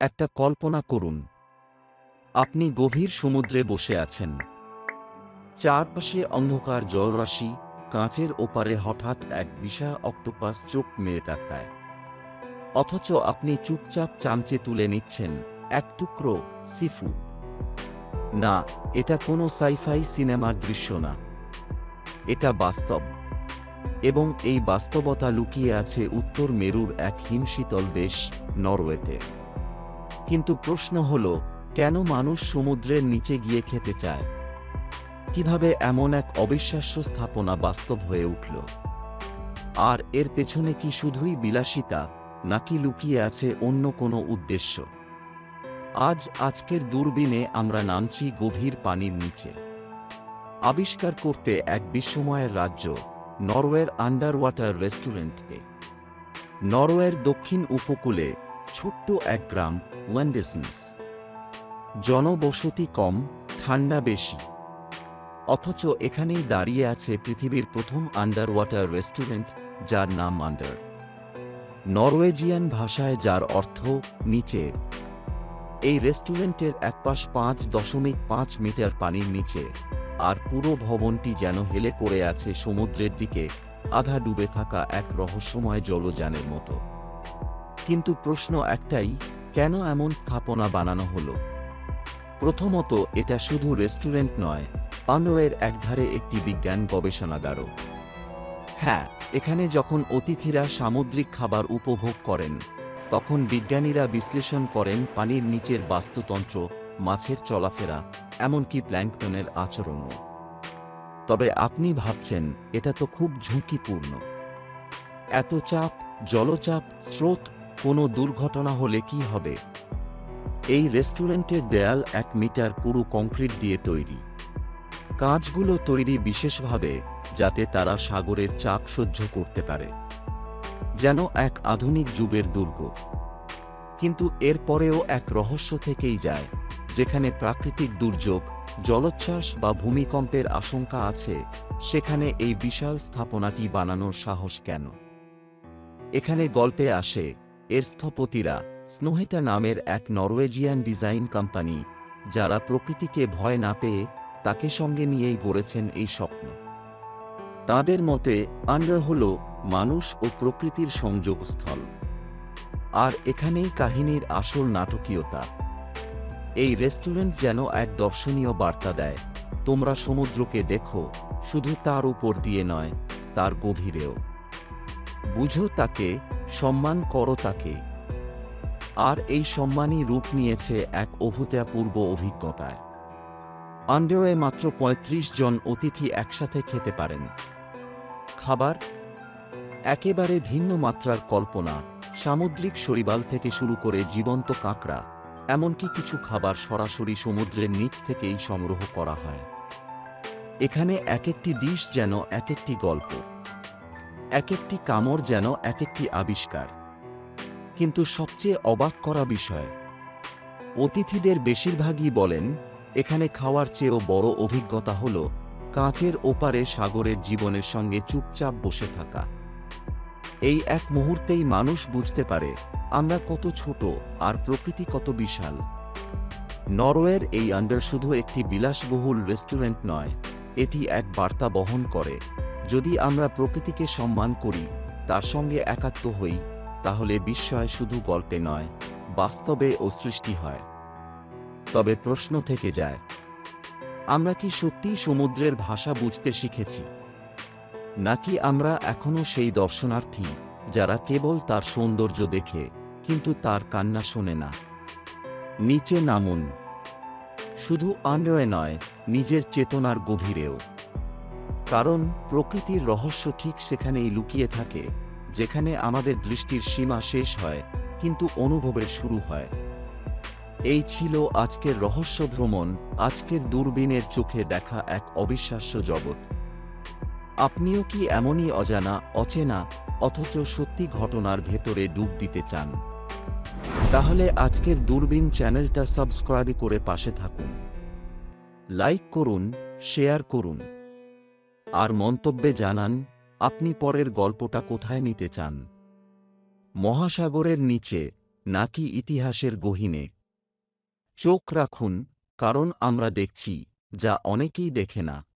একটা কল্পনা করুন। আপনি গভীর সমুদ্রে বসে আছেন। চারপাশে অন্ধকার জলরাশি, কাঁচের ওপারে হঠাৎ এক বিশাল অক্টোপাস চোখ মেরে তাকায়। অথচ আপনি চুপচাপ চামচে তুলে নিচ্ছেন এক টুকরো সিফুড না, এটা কোনো সাইফাই সিনেমার দৃশ্য না। এটা বাস্তব। এবং এই বাস্তবতা লুকিয়ে আছে উত্তর মেরুর এক হিমশীতল দেশ, নরওয়েতে। কিন্তু প্রশ্ন হল, কেন মানুষ সমুদ্রের নিচে গিয়ে খেতে চায়? কীভাবে এমন এক অবিশ্বাস্য স্থাপনা বাস্তব হয়ে উঠল? আর এর পেছনে কি শুধুই বিলাসিতা, নাকি লুকিয়ে আছে অন্য কোনো উদ্দেশ্য? আজ আজকের দূরবীনে আমরা নামছি গভীর পানির নিচে। আবিষ্কার করতে এক বিস্ময়ের রাজ্য, নরওয়ের আন্ডার ওয়াটার রেস্টুরেন্টকে। নরওয়ের দক্ষিণ উপকূলে ছোট্ট এক গ্রাম ওয়ান্ডেসন্স জনবসতি কম, ঠান্ডা বেশি। অথচ এখানেই দাঁড়িয়ে আছে পৃথিবীর প্রথম আন্ডার ওয়াটার রেস্টুরেন্ট যার নাম আন্ডার নরওয়েজিয়ান ভাষায় যার অর্থ নিচে। এই রেস্টুরেন্টের একপাশ পাঁচ দশমিক পাঁচ মিটার পানির নিচে। আর পুরো ভবনটি যেন হেলে পড়ে আছে সমুদ্রের দিকে, আধা ডুবে থাকা এক রহস্যময় জলযানের মতো। কিন্তু প্রশ্ন একটাই, কেন এমন স্থাপনা বানানো হলো? প্রথমত, এটা শুধু রেস্টুরেন্ট নয় পান্ডোয়ের একধারে একটি বিজ্ঞান গবেষণাগারও। হ্যাঁ এখানে যখন অতিথিরা সামুদ্রিক খাবার উপভোগ করেন, তখন বিজ্ঞানীরা বিশ্লেষণ করেন পানির নিচের বাস্তুতন্ত্র, মাছের চলাফেরা, এমনকি প্ল্যাঙ্কটনের আচরণও। তবে আপনি ভাবছেন, এটা তো খুব ঝুঁকিপূর্ণ। এত চাপ, জলচাপ, স্রোত কোনো দুর্ঘটনা হলে কি হবে? এই রেস্টুরেন্টের দেয়াল এক মিটার পুরো কংক্রিট দিয়ে তৈরি। কাঁচগুলো তৈরি বিশেষভাবে, যাতে তারা সাগরের চাপ সহ্য করতে পারে। যেন এক আধুনিক যুগের দুর্গ। কিন্তু এরপরেও এক রহস্য থেকেই যায়, যেখানে প্রাকৃতিক দুর্যোগ, জলোচ্ছ্বাস বা ভূমিকম্পের আশঙ্কা আছে, সেখানে এই বিশাল স্থাপনাটি বানানোর সাহস কেন? এখানে গল্পে আসে এর স্থপতিরা স্নোহেটা নামের এক নরওয়েজিয়ান ডিজাইন কোম্পানি, যারা প্রকৃতিকে ভয় না পেয়ে তাকে সঙ্গে নিয়েই গড়েছেন এই স্বপ্ন। তাদের মতে, আন্ডার হল মানুষ ও প্রকৃতির সংযোগস্থল। আর এখানেই কাহিনীর আসল নাটকীয়তা। এই রেস্টুরেন্ট যেন এক দর্শনীয় বার্তা দেয়, তোমরা সমুদ্রকে দেখো, শুধু তার উপর দিয়ে নয়, তার গভীরেও। বুঝো তাকে সম্মান করো তাকে। আর এই সম্মানই রূপ নিয়েছে এক অভূতপূর্ব অভিজ্ঞতায়। আন্ডারে মাত্র ৩৫ জন অতিথি একসাথে খেতে পারেন। খাবার? একেবারে ভিন্ন মাত্রার কল্পনা, সামুদ্রিক শৈবাল থেকে শুরু করে জীবন্ত কাঁকড়া, এমনকি কিছু খাবার সরাসরি সমুদ্রের নিচ থেকেই সংগ্রহ করা হয়। এখানে এক একটি ডিশ যেন এক একটি গল্প। এক একটি কামড় যেন এক একটি আবিষ্কার। কিন্তু সবচেয়ে অবাক করা বিষয়, অতিথিদের বেশিরভাগই বলেন, এখানে খাওয়ার চেয়েও বড় অভিজ্ঞতা হল কাঁচের ওপারে সাগরের জীবনের সঙ্গে চুপচাপ বসে থাকা। এই এক মুহূর্তেই মানুষ বুঝতে পারে, আমরা কত ছোট আর প্রকৃতি কত বিশাল। নরওয়ের এই আন্ডার শুধু একটি বিলাসবহুল রেস্টুরেন্ট নয়, এটি এক বার্তা বহন করে। যদি আমরা প্রকৃতিকে সম্মান করি, তার সঙ্গে একাত্ম হই, তাহলে বিস্ময় শুধু গল্পে নয়, বাস্তবে ও সৃষ্টি হয়। তবে প্রশ্ন থেকে যায়, আমরা কি সত্যিই সমুদ্রের ভাষা বুঝতে শিখেছি? নাকি আমরা এখনও সেই দর্শনার্থী, যারা কেবল তার সৌন্দর্য দেখে, কিন্তু তার কান্না শোনে না? নিচে নামুন। শুধু আন্ডয়ে নয়, নিজের চেতনার গভীরেও। কারণ প্রকৃতির রহস্য ঠিক সেখানেই লুকিয়ে থাকে, যেখানে আমাদের দৃষ্টির সীমা শেষ হয়, কিন্তু অনুভবের শুরু হয়। এই ছিল আজকের রহস্য ভ্রমণ, আজকের দূরবীনের চোখে দেখা এক অবিশ্বাস্য জগৎ। আপনিও কি এমনই অজানা, অচেনা, অথচ সত্যি ঘটনার ভেতরে ডুব দিতে চান? তাহলে আজকের দূরবীন চ্যানেলটা সাবস্ক্রাইব করে পাশে থাকুন। লাইক করুন, শেয়ার করুন। আর মন্তব্যে জানান, আপনি পরের গল্পটা কোথায় নিতে চান? মহাসাগরের নিচে, নাকি ইতিহাসের গহিনে? চোখ রাখুন, কারণ আমরা দেখছি, যা অনেকেই দেখে না।